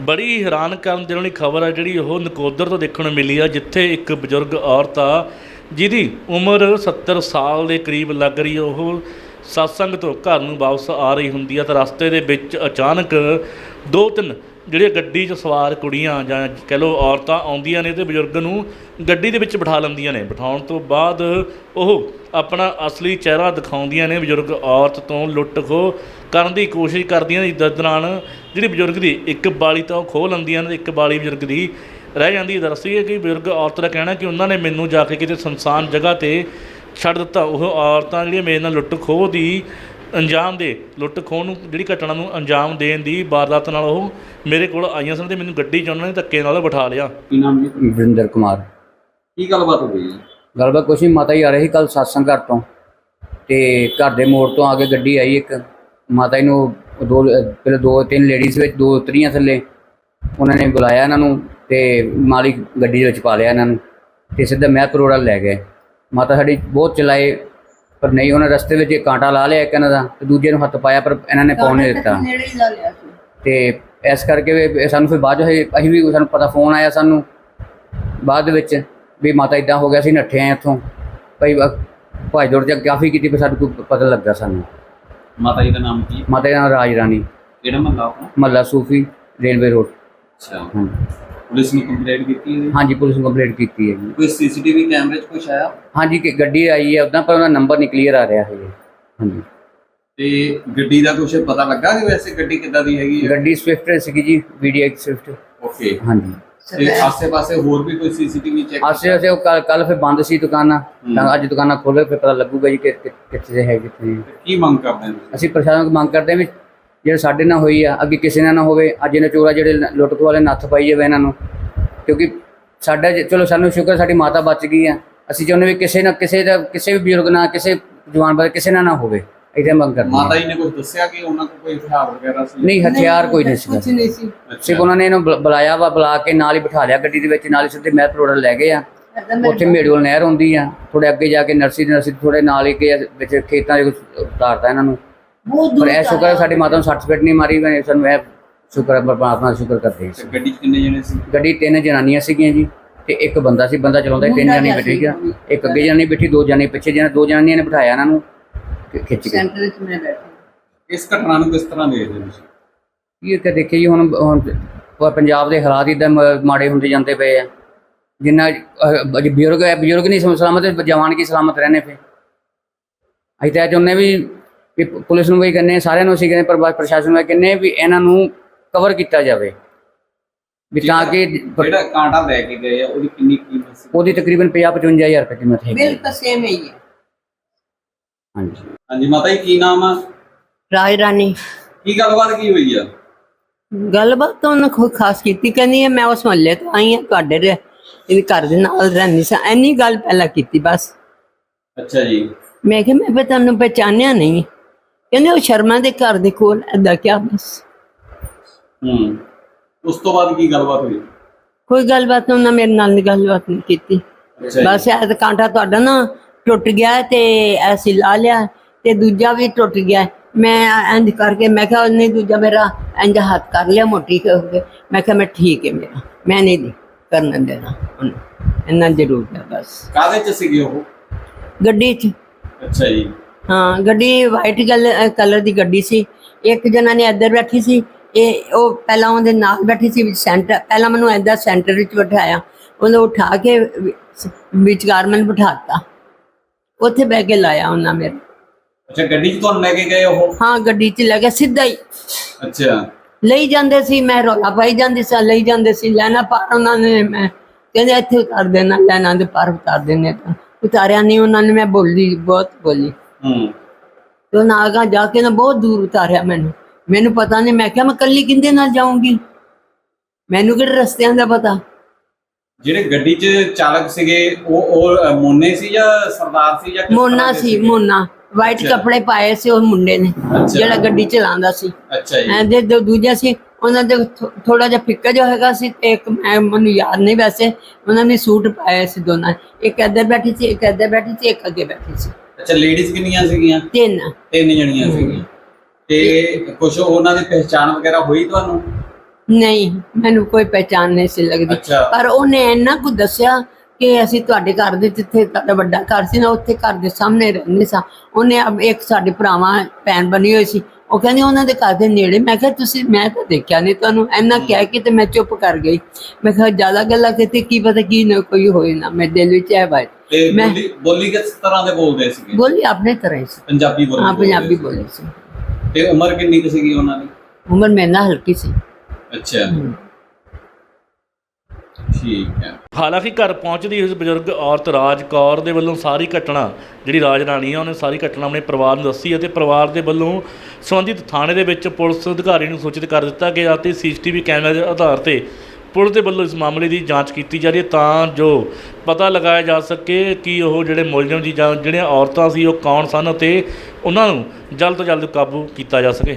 ਬੜੀ ਹੈਰਾਨ ਕਰਨ ਦੇਣ ਵਾਲੀ ਖਬਰ ਹੈ ਜਿਹੜੀ ਉਹ ਨਕੋਦਰ ਤੋਂ ਦੇਖਣ ਨੂੰ ਮਿਲੀ ਆ, ਜਿੱਥੇ ਇੱਕ ਬਜ਼ੁਰਗ ਔਰਤ ਆ, ਜਿਹਦੀ ਉਮਰ 70 ਸਾਲ ਦੇ ਕਰੀਬ ਲੱਗ ਰਹੀ ਉਹ ਸਤਸੰਗ ਤੋਂ ਘਰ ਨੂੰ ਵਾਪਸ ਆ ਰਹੀ ਹੁੰਦੀ ਆ ਤਾਂ ਰਸਤੇ ਦੇ ਵਿੱਚ ਅਚਾਨਕ ਦੋ ਤਿੰਨ ਜਿਹੜੀਆਂ ਗੱਡੀ 'ਚ ਸਵਾਰ ਕੁੜੀਆਂ ਜਾਂ ਕਹਿ ਲਓ ਔਰਤਾਂ ਆਉਂਦੀਆਂ ਨੇ ਤੇ ਬਜ਼ੁਰਗ ਨੂੰ ਗੱਡੀ ਦੇ ਵਿੱਚ ਬਿਠਾ ਲੈਂਦੀਆਂ ਨੇ। ਬਿਠਾਉਣ ਤੋਂ ਬਾਅਦ ਉਹ ਆਪਣਾ ਅਸਲੀ ਚਿਹਰਾ ਦਿਖਾਉਂਦੀਆਂ ਨੇ ਬਜ਼ੁਰਗ ਔਰਤ ਤੋਂ ਲੁੱਟ ਖੋਹ ਕਰਨ ਦੀ ਕੋਸ਼ਿਸ਼ ਕਰਦੀਆਂ ਨੇ। ਜਿਸ ਦੌਰਾਨ ਜਿਹੜੀ ਬਜ਼ੁਰਗ ਦੀ ਇੱਕ ਬਾਲੀ ਤਾਂ ਉਹ ਖੋਹ ਲੈਂਦੀਆਂ ਨੇ ਤੇ ਇੱਕ ਬਾਲੀ ਬਜ਼ੁਰਗ ਦੀ ਰਹਿ ਜਾਂਦੀ ਹੈ। ਦੱਸਦੀ ਹੈ ਕਿ ਬਜ਼ੁਰਗ ਔਰਤ ਦਾ ਕਹਿਣਾ ਕਿ ਉਹਨਾਂ ਨੇ ਮੈਨੂੰ ਜਾ ਕੇ ਕਿਤੇ ਸੁਨਸਾਨ ਜਗ੍ਹਾ ਤੇ ਛੱਡ ਦਿੱਤਾ। ਉਹ ਔਰਤਾਂ ਜਿਹੜੀਆਂ ਮੇਰੇ ਨਾਲ ਲੁੱਟ ਖੋਹ ਦੀ ਅੰਜਾਮ ਦੇ ਲੁੱਟ ਖੋਹ ਨੂੰ ਜਿਹੜੀ ਘਟਨਾ ਨੂੰ ਅੰਜਾਮ ਦੇਣ ਦੀ ਵਾਰਦਾਤ ਨਾਲ ਉਹ ਮੇਰੇ ਕੋਲ ਆਈਆਂ ਸਨ ਤੇ ਮੈਨੂੰ ਗੱਡੀ 'ਚ ਉਹਨਾਂ ਨੇ ਧੱਕੇ ਨਾਲ ਬਿਠਾ ਲਿਆ। ਕੀ ਨਾਮ ਜੀ? ਵਰਿੰਦਰ ਕੁਮਾਰ। ਕੀ ਗੱਲਬਾਤ ਹੋਈ ਜੀ? ਗੱਲਬਾਤ ਕੁਛ ਨਹੀਂ ਮਾਤਾ ਜੀ ਆ ਰਹੀ ਕੱਲ satsang ਘਰ ਤੋਂ। ਤੇ ਘਰ ਦੇ ਮੋੜ ਤੋਂ ਆ ਕੇ ਗੱਡੀ ਆਈ ਇੱਕ। ਮਾਤਾ ਜੀ ਨੂੰ ਦੋ ਪਹਿਲੇ ਦੋ ਤਿੰਨ ਲੇਡੀਜ਼ ਵਿੱਚ ਦੋ ਉਤਰੀਆਂ ਥੱਲੇ। ਉਹਨਾਂ ਨੇ ਬੁਲਾਇਆ ਇਹਨਾਂ ਨੂੰ ਤੇ ਮਾਲਿਕ ਗੱਡੀ ਦੇ ਵਿੱਚ ਪਾ ਲਿਆ ਇਹਨਾਂ ਨੂੰ। ਤੇ ਸਿੱਧਾ ਮਹਿਤ ਰੋੜਾ ਲੈ ਗਏ। ਮਾਤਾ ਸਾਡੀ ਬਹੁਤ ਚਲਾਏ ਪਰ ਨਹੀਂ ਉਹਨਾਂ ਰਸਤੇ ਵਿੱਚ ਇੱਕ ਕਾਂਟਾ ਲਾ ਲਿਆ ਇੱਕ ਇਹਨਾਂ ਦਾ ਤੇ ਦੂਜੇ ਨੂੰ ਹੱਥ ਪਾਇਆ ਪਰ ਇਹਨਾਂ ਨੇ ਪਾਉਣ ਨਹੀਂ ਦਿੱਤਾ। ਨੇੜੇ ਹੀ ਲਾ ਲਿਆ ਸੀ। ਤੇ ਇਸ ਕਰਕੇ ਵੀ ਸਾਨੂੰ ਫਿਰ ਬਾਅਦ 'ਚੋਂ ਇਹ- ਅਸੀਂ ਵੀ ਸਾਨੂੰ ਪਤਾ ਫੋਨ ਆਇਆ ਸਾਨੂੰ ਬਾਅਦ ਦੇ ਵਿੱਚ ਵੀ ਮਾਤਾ ਇਦਾਂ ਹੋ ਗਿਆ ਸੀ ਨੱਠੇ ਆਏ ਇੱਥੋਂ ਭਾਈ ਭਾਈ ਦੌੜ ਜਾ ਕਾਫੀ ਕੀਤੀ ਪਰ ਸਾਨੂੰ ਕੋਈ ਪਤਾ ਲੱਗਾ ਸਾਨੂੰ। ਮਾਤਾ ਜੀ ਦਾ ਨਾਮ ਕੀ ਹੈ? ਮਾਤਾ ਦਾ ਨਾਮ ਰਾਜ ਰਾਣੀ। ਕਿਹੜਾ ਮਹੱਲਾ ਆਪਣਾ? ਮਹੱਲਾ ਸੂਫੀ ਰੇਲਵੇ ਰੋਡ। ਅੱਛਾ। ਹਾਂ। ਪੁਲਿਸ ਨੂੰ ਕੰਪਲੇਂਟ ਕੀਤੀ ਹੈ ਹਾਂਜੀ ਪੁਲਿਸ ਨੂੰ ਕੰਪਲੇਂਟ ਕੀਤੀ ਹੈ ਜੀ। ਕੋਈ ਸੀਸੀਟੀਵੀ ਕੈਮਰੇ 'ਚ ਕੁਝ ਆਇਆ? ਹਾਂਜੀ ਕਿ ਗੱਡੀ ਆਈ ਹੈ ਉਦਾਂ ਪਰ ਉਹਦਾ ਨੰਬਰ ਨਹੀਂ ਕਲੀਅਰ ਆ ਰਿਹਾ ਹੈ ਜੀ। ਹਾਂਜੀ। ਤੇ ਗੱਡੀ ਦਾ ਕੁਝ ਪਤਾ ਲੱਗਾ ਕਿ ਵੈਸੇ ਗੱਡੀ ਕਿੱਦਾਂ ਦੀ ਹੈਗੀ ਹੈ? ਗੱਡੀ ਸਵਿਫਟ ਸੀਗੀ ਜੀ ਵੀਡੀਆਈ ਸਵਿਫਟ ਓਕੇ ਹਾਂਜੀ। ਤੇ ਆਸੇ-ਪਾਸੇ ਹੋਰ ਵੀ ਕੋਈ ਸੀਸੀਟੀਵੀ ਚੈੱਕ ਆਸੇ ਆਸੇ ਕੱਲ ਕੱਲ ਫਿਰ ਬੰਦ ਸੀ ਦੁਕਾਨਾਂ। ਤਾਂ ਅੱਜ ਦੁਕਾਨਾਂ ਖੋਲੇ ਫਿਰ ਪਤਾ ਲੱਗੂਗਾ ਜੀ ਕਿ ਕਿੱਥੇ ਹੈ ਕਿੱਥੇ ਕੀ ਮੰਗ ਕਰਦੇ ਨੇ? ਅਸੀਂ ਪ੍ਰਸ਼ਾਸਨ ਤੋਂ ਮੰਗ ਕਰਦੇ ਹਾਂ ਵੀ ਜਿਹੜੇ ਸਾਡੇ ਨਾਲ ਹੋਈ ਆ ਅੱਗੇ ਕਿਸੇ ਨਾਲ ਨਾ ਹੋਵੇ ਅੱਜ ਇਹਨਾਂ ਚੋਰਾ ਜਿਹੜੇ ਲੁੱਟ ਖੋਹ ਵਾਲੇ ਨੱਥ ਪਾਈ ਜਾਵੇ ਇਹਨਾਂ ਨੂੰ। ਕਿਉਂਕਿ ਸਾਡਾ ਚਲੋ ਸਾਨੂੰ ਸ਼ੁਕਰ ਸਾਡੀ ਮਾਤਾ ਬਚ ਗਈ ਆ। ਅਸੀਂ ਚਾਹੁੰਦੇ ਵੀ ਕਿਸੇ ਨਾ ਕਿਸੇ ਦਾ ਕਿਸੇ ਵੀ ਬਜ਼ੁਰਗ ਨਾਲ ਕਿਸੇ ਜਵਾਨ ਬਾਰੇ ਕਿਸੇ ਨਾਲ ਨਾ ਹੋਵੇ। ਇਹਦੇ ਮੰਗ ਕਰਦੇ ਮਾਤਾ ਜੀ ਨੇ ਕੁਝ ਦੱਸਿਆ ਕਿ ਉਹਨਾਂ ਕੋਲ ਕੋਈ ਹਥਿਆਰ ਵਗੈਰਾ ਸੀ? ਨਹੀਂ ਹਥਿਆਰ ਕੋਈ ਨਹੀਂ ਸੀਗਾ। ਕੁਝ ਨਹੀਂ ਸੀ। ਸਿਰਫ ਉਹਨਾਂ ਨੇ ਇਹਨੂੰ ਬੁਲਾ- ਬੁਲਾਇਆ ਵਾ ਬੁਲਾ ਕੇ ਨਾਲ ਹੀ ਬਿਠਾ ਲਿਆ ਗੱਡੀ ਦੇ ਵਿੱਚ ਨਾਲ ਹੀ ਸਿੱਧੇ ਮਹਿਲ ਰੋਡ ਲੈ ਗਏ ਆ। ਉੱਥੇ ਮੇੜੂਲ ਨਹਿਰ ਹੁੰਦੀ ਆ। ਥੋੜੇ ਅੱਗੇ ਜਾ ਕੇ ਨਰਸਰੀ ਨਰਸਰੀ ਥੋੜੇ ਨਾਲ ਹੀ ਆ, ਵਿੱਚ ਖੇਤਾਂ ਦੇ ਵਿੱਚ ਉਤਾਰਤਾ ਇਹਨਾਂ ਨੂੰ। ਬਹੁਤ ਪਰ ਦੂਰ ਇਹ ਸ਼ੁਕਰ ਹੈ ਸਾਡੀ ਮਾਤਾ ਨੂੰ ਸਰਟੀਫਿਕੇਟ ਨਹੀਂ ਮਾਰੀ ਮੈਂ ਸਾਨੂੰ ਇਹ ਸ਼ੁਕਰ ਹੈ ਪਰਮਾਤਮਾ ਦਾ ਸ਼ੁਕਰ ਕਰਦੇ ਹਾਂ ਗੱਡੀ 'ਚ ਕਿੰਨੇ ਜਣੇ ਸੀ? ਗੱਡੀ ਤਿੰਨ ਜਨਾਨੀਆਂ ਸੀਗੀਆਂ ਜੀ ਤੇ ਇੱਕ ਬੰਦਾ ਸੀ ਬੰਦਾ ਚਲਾਉਂਦਾ ਸੀ, ਤਿੰਨ ਮੁੰਡਾ ਜਣੇ ਗਿਆ ਬੈਠੇ ਸੀ। ਗਿਆ ਇੱਕ ਅੱਗੇ ਜਨਾਨੀ ਬੈਠੀ ਦੋ ਜਣੇ ਪਿੱਛੇ ਜਣੇ ਦੋ ਜਨਾਨੀਆਂ ਨੇ ਬਿਠਾਇਆ ਇਹਨਾਂ ਨੂੰ ਖਿ- ਖਿੱਚ ਕੇ। ਸੈਂਟਰ ਵਿੱਚ ਮੈਂ ਬੈਠੀ ਇਸ ਘਟਨਾ ਨੂੰ ਕਿਸ ਤਰ੍ਹਾਂ ਦੇਖਦੇ ਹੋ ਤੁਸੀਂ? ਇਹ ਕਿ ਦੇਖੇ ਜੀ ਹੁਣ ਹੁਣ ਪ- ਪੰਜਾਬ ਦੇ ਹਾਲਾਤ ਇਦਾਂ ਮਾੜੇ ਹੁੰਦੇ ਜਾਂਦੇ ਪਏ ਆ। ਜਿੰਨਾ ਅਹ, ਬਜ਼ੁਰਗ ਹੈ ਬਜ਼ੁਰਗ ਨਹੀਂ ਸਮ- ਸਲਾਮਤ ਜਵਾਨ ਕੀ ਸਲਾਮਤ ਰਹਿਣੇ ਪਏ? ਅਸੀਂ ਤਾਂ ਇਹ ਚਾਹੁੰਦੇ ਵੀ ਕਿ ਪ- ਪੁਲਿਸ ਨੂੰ ਵੀ ਕਹਿੰਦੇ ਹਾਂ, ਸਾਰਿਆਂ ਨੂੰ ਅਸੀਂ ਕਹਿੰਦੇ ਪਰ ਪ੍ਰਸ਼ਾਸਨ ਨੂੰ ਹਾਂ ਵੀ ਇਹਨਾਂ ਨੂੰ ਕਵਰ ਕੀਤਾ ਜਾਵੇ। ਵੀ ਤਾਂ ਕਿ ਜਿਹੜਾ ਕਾਂਟਾ ਲੈ ਕੇ ਗਏ ਆ ਉਹਦੀ ਕਿੰਨੀ ਕੀਮਤ ਸੀ? ਉਹਦੀ ਤਕਰੀਬਨ 50 55000 ਰੁਪਏ ਕੀਮਤ ਹੈ। ਬਿਲਕੁਲ ਸੇਮ ਹੀ ਹੈ। ਹਾਂਜੀ। ਹਾਂਜੀ ਮਾਤਾ ਜੀ ਕੀ ਨਾਮ ਆ? ਰਾਜ ਰਾਣੀ। ਕੀ ਗੱਲਬਾਤ ਕੀ ਹੋਈ ਆ? ਗੱਲਬਾਤ ਤਾਂ ਉਹਨੇ ਕੋਈ ਖਾਸ ਕੀਤੀ ਕਹਿੰਦੀ ਹੈ ਮੈਂ ਉਸ ਮਹੱਲੇ ਤੋਂ ਆਈ ਹਾਂ ਤੁਹਾਡੇ ਦੇ ਇਹਦੇ ਘਰ ਦੇ ਨਾਲ ਰਹਿੰਦੀ ਸਾਂ। ਐਨੀ ਗੱਲ ਪਹਿਲਾਂ ਕੀਤੀ ਬਸ। ਅੱਛਾ ਜੀ। ਮੈਂ ਕਿਹਾ ਮੈਂ ਤੁਹਾਨੂੰ ਪਛਾਣਿਆ ਨਹੀਂ। ਕਹਿੰਦੇ ਉਹ ਸ਼ਰਮਾ ਦੇ ਘਰ ਦੇ ਕੋਲ ਐਦਾਂ ਕਿਹਾ ਬਸ। ਹੂੰ। ਉਸ ਤੋਂ ਬਾਅਦ ਕੀ ਗੱਲਬਾਤ ਹੋਈ? ਕੋਈ ਗੱਲਬਾਤ ਉਹਨਾਂ ਮੇਰੇ ਨਾਲ ਨੀ ਗੱਲਬਾਤ ਨਹੀਂ ਕੀਤੀ। ਅੱਛਾ ਜੀ। ਬਸ ਇਹ ਤਾਂ ਕਾਂਟਾ ਤੁਹਾਡਾ ਨਾ ਟੁੱਟ ਗਿਆ ਤੇ ਐਸੀ ਲਾ ਲਿਆ ਤੇ ਦੂਜਾ ਵੀ ਟੁੱਟ ਗਿਆ। ਮੈਂ ਇੰਜ ਕਰਕੇ ਮੈਂ ਕਿਹਾ ਉਹਨੇ ਦੂਜਾ ਮੇਰਾ ਇੰਜ ਹੱਥ ਕਰ ਲਿਆ ਮੋਟੀ ਹੋ ਕੇ। ਮੈਂ ਕਿਹਾ ਮੈਂ ਠੀਕ ਹੈ ਮੇਰਾ ਮੈਂ ਨਹੀਂ ਦੀ ਕਰਨ ਦੇਣਾ ਉਹਨੂੰ। ਇੰਨਾ ਜ਼ਰੂਰ ਹੈ ਬਸ। ਕਾਹਦੇ ਚ ਸੀਗੇ ਉਹ? ਗੱਡੀ 'ਚ। ਅੱਛਾ ਜੀ। ਹਾਂ ਗੱਡੀ ਵਾਈਟ ਕਲਰ ਦੀ ਗੱਡੀ ਸੀ। ਇੱਕ ਜਣਾ ਨੇ ਇੱਧਰ ਬੈਠੀ ਸੀ ਇਹ ਉਹ ਪਹਿਲਾਂ ਉਹਦੇ ਨਾਲ ਬੈਠੀ ਸੀ ਵਿੱਚ ਸੈਂਟਰ ਪਹਿਲਾਂ ਮੈਨੂੰ ਇੱਧਰ ਸੈਂਟਰ ਵਿੱਚ ਬਿਠਾਇਆ। ਉਹਨੂੰ ਉਠਾ ਕੇ ਵਿਚਕਾਰ ਮੈਨੂੰ ਬਿਠਾਤਾ। ਉੱਥੇ ਬਹਿ ਕੇ ਲਾਇਆ ਉਹਨਾਂ ਮੇਰੇ। ਅੱਛਾ ਗੱਡੀ 'ਚ ਤੁਹਾਨੂੰ ਲੈ ਕੇ ਗਏ ਉਹ? ਹਾਂ ਗੱਡੀ 'ਚ ਲੈ ਗਿਆ ਸਿੱਧਾ ਹੀ। ਅੱਛਾ। ਲਈ ਜਾਂਦੇ ਸੀ ਮੈਂ ਰੌਲਾ ਪਾਈ ਜਾਂਦੀ ਸੀ ਲਈ ਜਾਂਦੇ ਸੀ ਲੈਣਾ ਪਾਰ ਉਹਨਾਂ ਨੇ ਮੈਂ ਕਹਿੰਦੇ ਇੱਥੇ ਉਤਾਰ ਦੇਣਾ ਲੈਣਾ ਦੇ ਪਾਰ ਉਤਾਰ ਦੇਣੇ ਤਾਂ। ਉਤਾਰਿਆ ਨਹੀਂ ਉਹਨਾਂ ਨੇ ਮੈਂ ਬੋਲੀ ਬਹੁਤ ਬੋਲੀ। ਹੂੰ। ਤੇ ਉਹ ਨਾਗਾ ਜਾ ਕੇ ਨਾ ਬਹੁਤ ਦੂਰ ਉਤਾਰਿਆ ਮੈਨੂੰ। ਮੈਨੂੰ ਪਤਾ ਨਹੀਂ ਮੈਂ ਕਿਹਾ ਮੈਂ ਕੱਲੀ ਕਿੰਦੇ ਨਾਲ ਜਾਊਂਗੀ? ਮੈਨੂੰ ਕਿਹੜੇ ਰਸਤਿਆਂ ਦਾ ਪਤਾ? ਜਿਹੜੇ ਗੱਡੀ 'ਚ ਚਾਲਕ ਸੀਗੇ ਉਹ ਉਹ ਮੋਨੇ ਸੀ ਜਾਂ ਸਰਦਾਰ ਸੀ ਜਾਂ ਕਿਸ ਮੋਨਾ ਤਰ੍ਹਾਂ ਦੇ ਸੀ ਸੀਗੇ? ਮੋਨਾ। ਵਾਈਟ ਅੱਛਾ। ਕੱਪੜੇ ਪਾਏ ਸੀ ਉਹ ਮੁੰਡੇ ਨੇ ਅੱਛਾ। ਜਿਹੜਾ ਗੱਡੀ ਚਲਾਉਂਦਾ ਸੀ। ਅੱਛਾ ਜੀ। ਦੋ ਦੂਜਾ ਸੀ ਉਹਨਾਂ ਦੇ ਥੋੜਾ ਜਿਹਾ ਫਿੱਕਾ ਜਿਹਾ ਹੈਗਾ ਸੀ ਤੇ ਇੱਕ ਮੈਂ ਮੈਨੂੰ ਯਾਦ ਨਹੀਂ ਵੈਸੇ ਉਹਨਾਂ ਨੇ ਸੂਟ ਪਾਇਆ ਸੀ ਦੋਨਾਂ ਇੱਕ ਇੱਧਰ ਬੈਠੀ ਸੀ ਇੱਕ ਇੱਧਰ ਬੈਠੀ ਸੀ ਇੱਕ ਅੱਗੇ ਬੈਠੀ ਸੀ। ਅੱਛਾ ਲੇਡੀਜ਼ ਕਿੰਨੀਆਂ ਸੀਗੀਆਂ? ਤਿੰਨ। ਤਿੰਨ ਜਣੀਆਂ ਸੀਗੀਆਂ। ਤੇ ਕੁਝ ਉਹਨਾਂ ਦੀ ਪਹਿਚਾਣ ਵਗੈਰਾ ਹੋਈ ਤੁਹਾਨੂੰ? ਨਹੀਂ ਮੈਨੂੰ ਕੋਈ ਪਹਿਚਾਨ ਨਹੀਂ ਸੀ ਲੱਗਦੀ। ਅੱਛਾ। ਪਰ ਉਹਨੇ ਇੰਨਾ ਕੁ ਦੱਸਿਆ ਕਿ ਅਸੀਂ ਤੁਹਾਡੇ ਘਰ ਦੇ ਜਿੱਥੇ ਤੁਹਾਡਾ ਵੱਡਾ ਘਰ ਸੀ ਨਾ ਉੱਥੇ ਘਰ ਦੇ ਸਾਹਮਣੇ ਰਹਿੰਦੇ ਸਾਂ। ਉਹਨੇ ਅਬ ਇੱਕ ਸਾਡੇ ਭਰਾਵਾਂ ਭੈਣ ਬਣੀ ਹੋਈ ਸੀ। ਉਹ ਕਹਿੰਦੀ ਉਹਨਾਂ ਦੇ ਘਰ ਦੇ ਨੇੜੇ। ਮੈਂ ਕਿਹਾ ਤੁਸੀਂ ਮੈਂ ਤਾਂ ਦੇਖਿਆ ਨਹੀਂ ਤੁਹਾਨੂੰ। ਇੰਨਾ ਕਹਿ ਕੇ ਤੇ ਮੈਂ ਚੁੱਪ ਕਰ ਗਈ। ਮੈਂ ਕਿਹਾ ਜ਼ਿਆਦਾ ਗੱਲਾਂ ਕੀਤੀ ਕੀ ਪਤਾ ਕੀ ਨਾ ਕੋਈ ਹੋਏ ਨਾ। ਮੇਰੇ ਦਿਲ ਵਿੱਚ ਇਹ ਬਾਤ ਤੇ ਮੈਂ- ਬੋਲੀ ਬੋਲੀ ਕਿਸ ਤਰ੍ਹਾਂ ਦੇ ਬੋਲਦੇ ਸੀਗੇ? ਬੋਲੀ ਆਪਣੇ ਤਰ੍ਹਾਂ ਹੀ ਸੀ। ਪੰਜਾਬੀ ਬੋਲੀ ਹਾਂ ਬੋਲਦੇ ਪੰਜਾਬੀ ਸੀ। ਬੋਲੀ ਸੀ। ਤੇ ਉਮਰ ਕਿੰਨੀ ਕੁ ਸੀਗੀ ਉਹਨਾਂ ਦੀ? ਉਮਰ ਮੇਰੇ ਨਾਲ ਹਲਕੀ ਸੀ। ਅੱਛਾ। ਠੀਕ ਹੈ। ਹਾਲਾਂਕਿ ਘਰ ਪਹੁੰਚਦੀ ਉਸ ਬਜ਼ੁਰਗ ਔਰਤ ਰਾਜ ਕੌਰ ਦੇ ਵੱਲੋਂ ਸਾਰੀ ਘਟਨਾ ਜਿਹੜੀ ਰਾਜ ਰਾਣੀ ਆ ਉਹਨੇ ਸਾਰੀ ਘਟਨਾ ਆਪਣੇ ਪਰਿਵਾਰ ਨੂੰ ਦੱਸੀ ਅਤੇ ਪਰਿਵਾਰ ਦੇ ਵੱਲੋਂ ਸੰਬੰਧਿਤ ਥਾਣੇ ਦੇ ਵਿੱਚ ਪੁਲਿਸ ਅਧਿਕਾਰੀ ਨੂੰ ਸੂਚਿਤ ਕਰ ਦਿੱਤਾ ਗਿਆ ਅਤੇ ਸੀਸੀਟੀਵੀ ਕੈਮਰੇ ਦੇ ਆਧਾਰ ਤੇ ਪੁਲਿਸ ਦੇ ਵੱਲੋਂ ਇਸ ਮਾਮਲੇ ਦੀ ਜਾਂਚ ਕੀਤੀ ਜਾ ਰਹੀ ਹੈ ਤਾਂ ਜੋ ਪਤਾ ਲਗਾਇਆ ਜਾ ਸਕੇ ਕਿ ਉਹ ਜਿਹੜੇ ਮੁਲਜ਼ਮ ਜੀ ਜਾਂ ਜਿਹੜੀਆਂ ਔਰਤਾਂ ਸੀ ਉਹ ਕੌਣ ਸਨ ਅਤੇ ਉਹਨਾਂ ਨੂੰ ਜਲਦ ਤੋਂ ਜਲਦ ਕਾਬੂ ਕੀਤਾ ਜਾ ਸਕੇ।